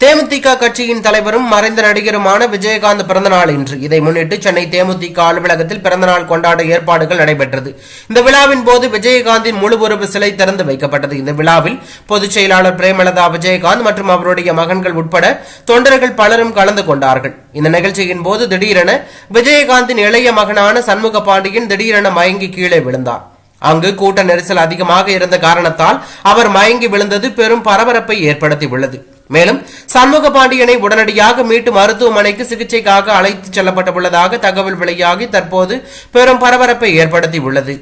தேமுதிக கட்சியின் தலைவரும் மறைந்த நடிகருமான விஜயகாந்த் பிறந்தநாள் இன்று. இதை முன்னிட்டு சென்னை தேமுதிக அலுவலகத்தில் பிறந்தநாள் கொண்டாட ஏற்பாடுகள் நடைபெற்றது. இந்த விழாவின் போது விஜயகாந்தின் முழு உருவ சிலை திறந்து வைக்கப்பட்டது. இந்த விழாவில் பொதுச் செயலாளர் பிரேமலதா விஜயகாந்த் மற்றும் அவருடைய மகன்கள் உட்பட தொண்டர்கள் பலரும் கலந்து கொண்டார்கள். இந்த நிகழ்ச்சியின் போது திடீரென விஜயகாந்தின் இளைய மகனான சண்முக பாண்டியன் திடீரென மயங்கி கீழே விழுந்தார். அங்கு கூட்ட நெரிசல் அதிகமாக இருந்த காரணத்தால் அவர் மயங்கி விழுந்தது பெரும் பரபரப்பை ஏற்படுத்தி உள்ளது மேலும் சண்முக பாண்டியனை உடனடியாக மீட்டு மருத்துவமனைக்கு சிகிச்சைக்காக அழைத்துச் செல்லப்பட்டுள்ளதாக தகவல் வெளியாகி தற்போது பெரும் பரபரப்பை ஏற்படுத்தி உள்ளது